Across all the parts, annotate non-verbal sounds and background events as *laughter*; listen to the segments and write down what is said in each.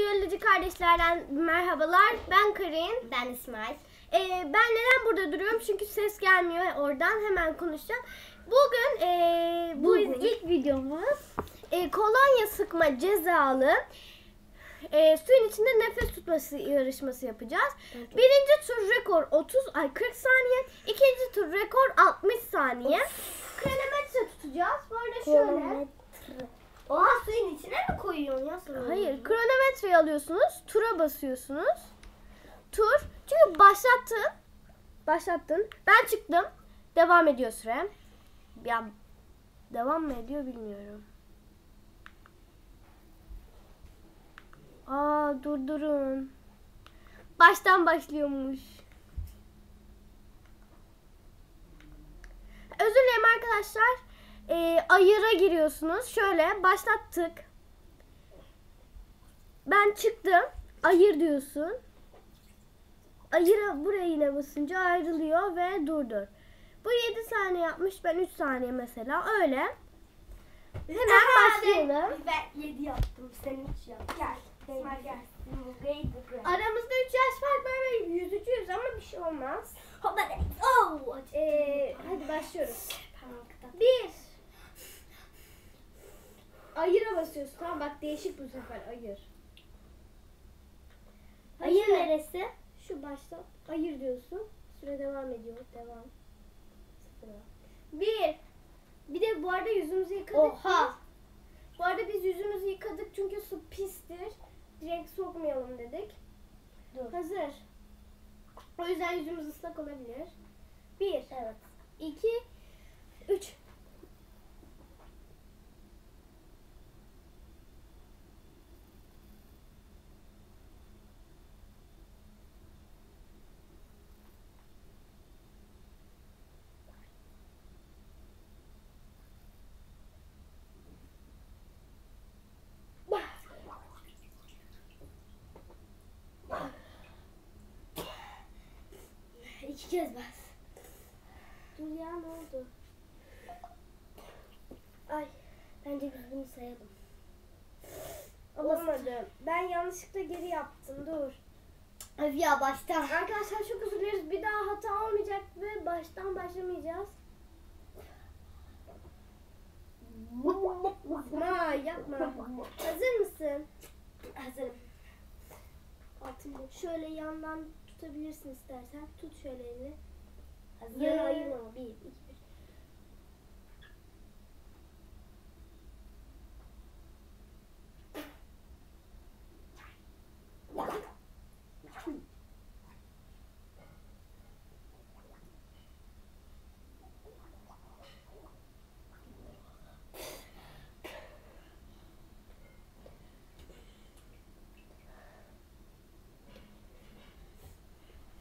Biyoloji kardeşlerden merhabalar. Ben Karin. Ben İsmail. Ee, ben neden burada duruyorum? Çünkü ses gelmiyor oradan. Hemen konuşacağım. Bugün ee, bu Bugün. ilk videomuz. Ee, kolonya sıkma cezalı. Ee, suyun içinde nefes tutması yarışması yapacağız. Birinci tur rekor 30 ay 40 saniye. İkinci tur rekor 60 saniye. Kronometre tutacağız. Arada şöyle. Oha suyun içine mi koyuyorsun ya suyu? Hayır, kronometreyi alıyorsunuz, tura basıyorsunuz. Tur, çünkü başlattın. Başlattın. Ben çıktım. Devam ediyor süre. Ya devam mı ediyor bilmiyorum. Aa durdurun. Baştan başlıyormuş. Özür dilerim arkadaşlar. Ee, ayıra giriyorsunuz. Şöyle başlattık. Ben çıktım. Ayır diyorsun. Ayıra buraya yine basınca ayrılıyor ve durdur. Bu 7 saniye yapmış. Ben 3 saniye mesela. Öyle. Hemen başlayalım. Ben 7 yaptım. Sen 3 yap. Gel. İsmail gel. Aramızda 3 yaş var. Ben böyle yüzücüyüz ama bir şey olmaz. De. Oh. Ee, hadi başlıyoruz. Bir. Ayıra basıyorsun. Tamam bak değişik bu sefer ayır. Ayır neresi? Şu başta ayır diyorsun. Süre devam ediyor. Devam. Sıfıra. Bir. Bir de bu arada yüzümüzü yıkadık. Oha. Bu arada biz yüzümüzü yıkadık çünkü su pistir. Direkt sokmayalım dedik. Dur. Hazır. O yüzden yüzümüz ıslak olabilir. Bir. Evet. iki, Üç. İki kez bas. Dur ya ne oldu? Ay. Bence biz bunu sayalım. Olamadı. Ben yanlışlıkla geri yaptım. Dur. Öf ya baştan. Arkadaşlar çok özür dileriz. Bir daha hata olmayacak ve baştan başlamayacağız. Ma yapma. Hazır mısın? Hazırım. Altın. Şöyle yandan tutabilirsin istersen. Tut şöyle elini. Yana ayırma. Bir, iki, bir.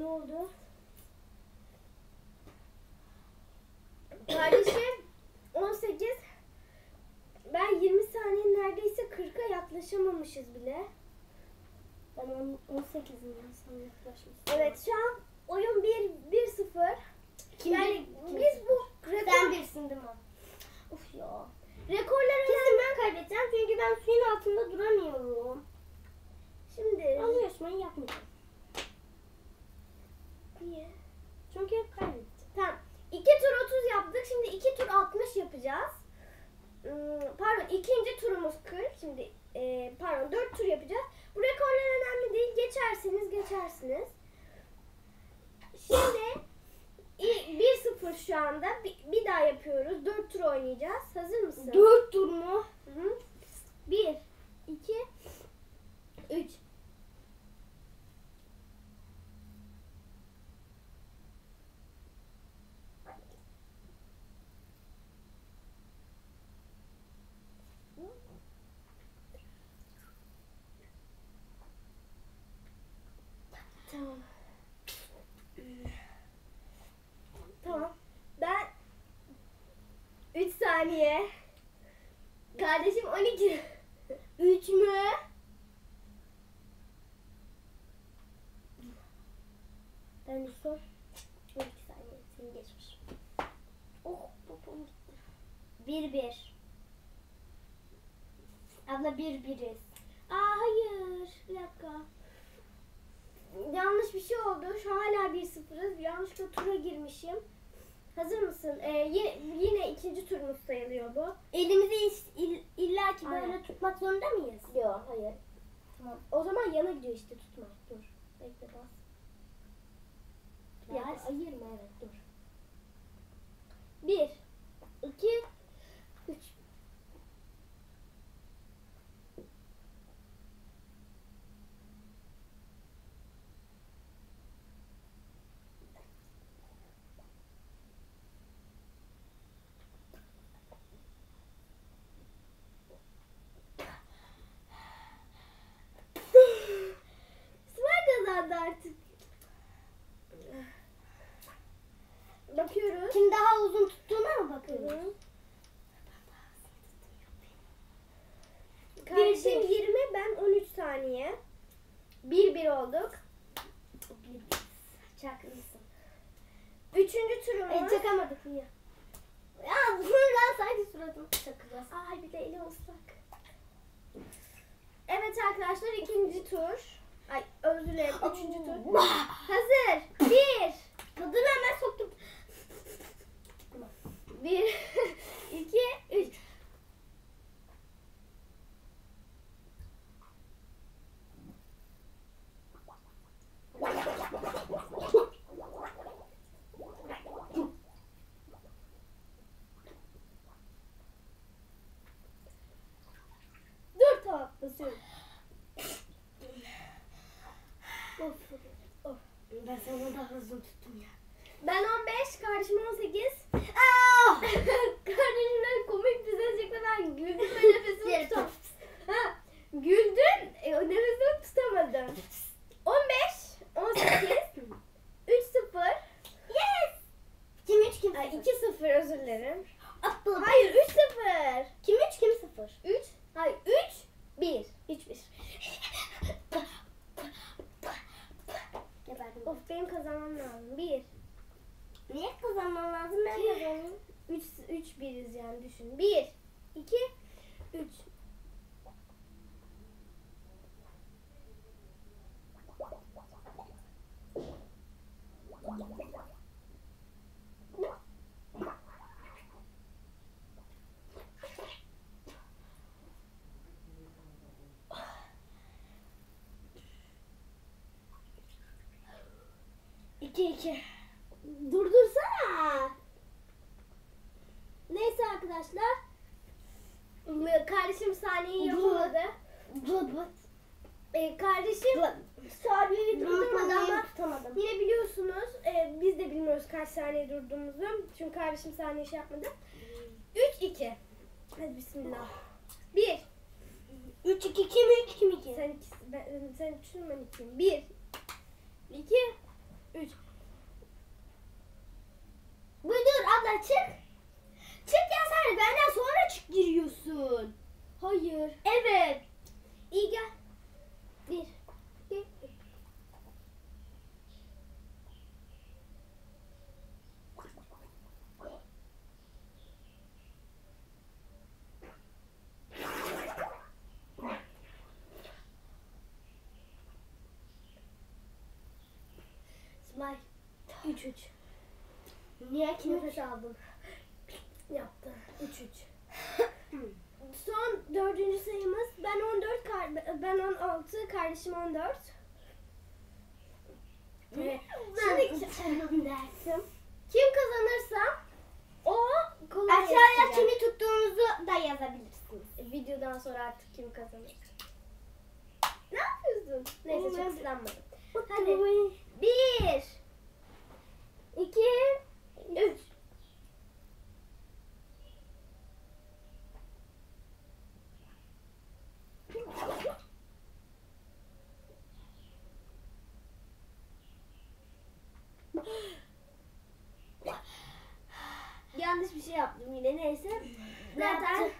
Ne oldu? Kardeşim 18 ben 20 saniye neredeyse 40'a yaklaşamamışız bile. Ben on- 18'im ya sana yaklaşmışsın. Evet şu an oyun 1 1 0. Yani biz bu rekor Sen birsin değil mi? Of ya. Rekorları Kesin ben kaybedeceğim çünkü ben suyun altında duramıyorum. şimdi Alıyorsun ben yapmayacağım. Niye? Çünkü hep kaybedeceğim. Tamam. 2 tur 30 yaptık. Şimdi 2 tur 60 yapacağız. Hmm, Pardon ikinci turumuz 40. Şimdi e, pardon 4 tur yapacağız. Bu rekorlar önemli değil. Geçerseniz geçersiniz. Şimdi i- 1-0 şu anda. Bir, bir daha yapıyoruz. 4 tur oynayacağız. Hazır mısın? Dört tur mu? Hı hı. 1 2 3 Tamam. Tamam. Ben 3 saniye. Kardeşim 12. 3 mü? De son 12 saniye seni geçmiş. Oh popom gitti. 1-1. Abla 1-1'iz. Aa hayır. bir şey oldu. Şu hala 1-0'ız. Yanlışlıkla tura girmişim. Hazır mısın? Ee, yine, yine ikinci turumuz sayılıyor bu. Elimizi is- ill- illa ki Aynen. böyle tutmak zorunda mıyız? Yok hayır. Tamam. O zaman yana gidiyor işte tutma. Dur. Bekle bas. Ya Bas. ayırma evet dur. Bir. iki, Üç. Sıra kazandı artık. Bakıyoruz. Kim daha uzun tuttuğuna mı bakıyoruz? Hı. Kardeşim 20, ben 13 saniye. 1-1 olduk. Çaklısın. Üçüncü turumuz. E, çakamadık niye? Ya *laughs* buradan sanki suratımı çakacağız. Ay bir de elim ıslak. Evet arkadaşlar ikinci tur. Ay özür dilerim üçüncü tur. Hazır. Bir. Tadını hemen soktum. Bir. iki, üç. Dur tamam basıyorum. Of, of. Ben daha uzun tuttum ya. Ben 15, kardeşim 18. 3 3 biriz yani düşün. 1 2 3 2 2 saniye durduğumuzu. Çünkü kardeşim saniye şey yapmadı. 3 2. Hadi bismillah. 1 3 2 kim 3 kim 2? Sen ikisi, ben, sen üçün ben ikiyim. 1 2 3 Buyur abla çık. Çık ya sen benden sonra çık giriyorsun. Hayır. Evet. İyi gel. 1 2 Smile. 3 3. Niye kim Nefes aldım. Yaptı. 3 3. Son dördüncü sayımız. Ben 14, kar- ben 16, kardeşim 14. Evet. Şimdi Şimdi dersim. kim kazanırsa o kolay Aşağıya kimi tuttuğunuzu da yazabilirsiniz. E, Videodan sonra artık kim kazanır. Ne yapıyorsun? Neyse çok ıslanmadım. Hadi. Hadi. Bir. İki, Üç. Yanlış bir şey yaptım yine neyse. Ne Zaten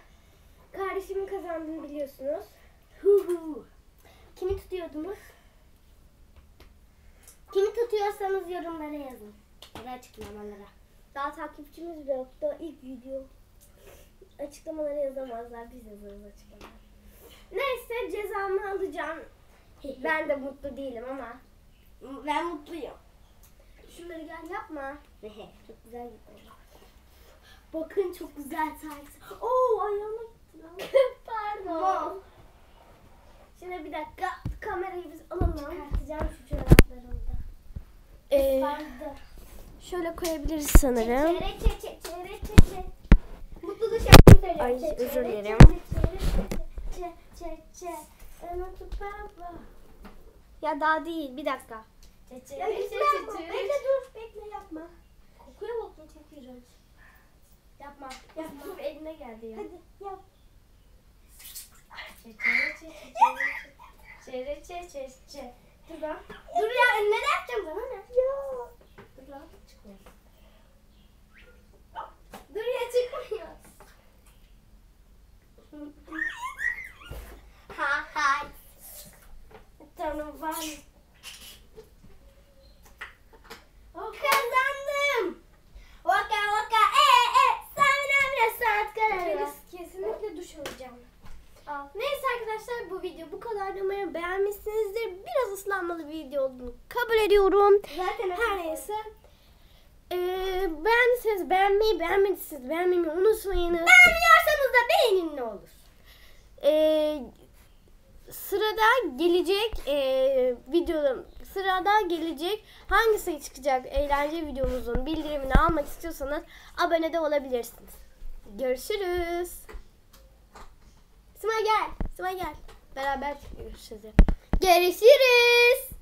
kardeşimin kazandığını biliyorsunuz. Hu hu. Kimi tutuyordunuz? Kimi tutuyorsanız yorumlara yazın. Da açıklamalara. Daha takipçimiz bile yok. Daha ilk video. Açıklamalara yazamazlar. Biz yazarız açıklamalara. Neyse cezamı alacağım. *laughs* Ben de mutlu değilim ama. Ben mutluyum. Şunları gel yapma. *laughs* çok güzel gitti. Bakın çok güzel tayt. Oo ayağıma gitti lan. *laughs* Pardon. Şimdi bir dakika kamerayı biz alalım. Çıkartacağım şu çoraplarımı da. Ee, Vardı. Şöyle koyabiliriz sanırım. Söylüyorum. Ay, Çe, çe, özür dilerim. Ya daha değil bir dakika. Ya çe, gitme çe, yapma. çe. Bekle dur. Bekle yapma. Kokuya bakın çok iğrenç. Yapma. Ya dur eline geldi ya. Hadi yap. Çe, çe, çe, çe, çe, çe, çe, çe. Dur lan. Dur ya ne yapacağım bana ne? Dur ya çıkmıyor. Ha ha. Tamam ben. Beğendiyseniz beğenmeyi, beğenmediyseniz beğenmeyi unutmayın. Beğenmiyorsanız da beğenin ne olur. Ee, sırada gelecek ee, videolarım sırada gelecek hangi sayı çıkacak eğlence videomuzun bildirimini almak istiyorsanız abone de olabilirsiniz. Görüşürüz. Simay gel. Simay gel. Beraber görüşürüz. Görüşürüz.